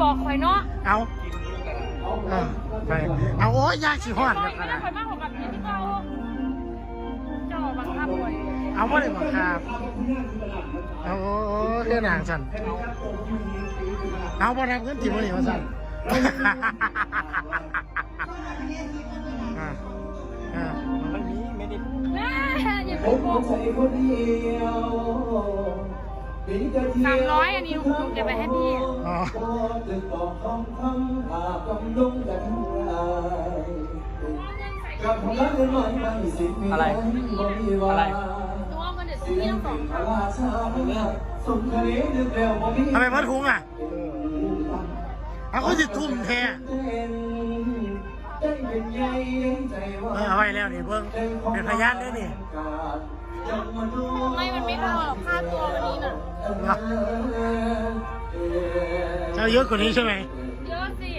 บอกข่อยเนาะเอาเออไปเอาโอ้ยยากสิฮอดข่แล้อวยก็ไม่ได้ได้ข่อยมากกว่ากับพี่ที่เขาเจ้าบังคับข่อยเอาบ่ได้บ่ครับเอาโอ้โอ้เรื่องนางสั่นเอาบ่รับเงินที่บ่นี่ว่าสั่น อ่าอ่าไม่มีไม่ได้แม่อย่าผไปมโกงใจคนเดียวปีกะเที่ยวสามร้อยอันนี้ลุงจะไปให้พี่ อ๋อจะตอบคำคำหากำลงกันไรกับพลังเงินมันไม่สิมีบ่มีว่าตัวเอาเงินเดี๋ยวซื้อพี่ทั้งสองครั้งราชาสมทะเลนึกแล้วบ่มีทำไมพัดทุงอะเอาก็สิทุ่มแท้เอาไว้แล้วนี่เบิ่งเป็นพยานด้วยนี่ไม่มันไม่พอหรอกค่าตัววันนี้น่ะ เจ้าเยอะกว่านี้ใช่ไหมเยอะสิ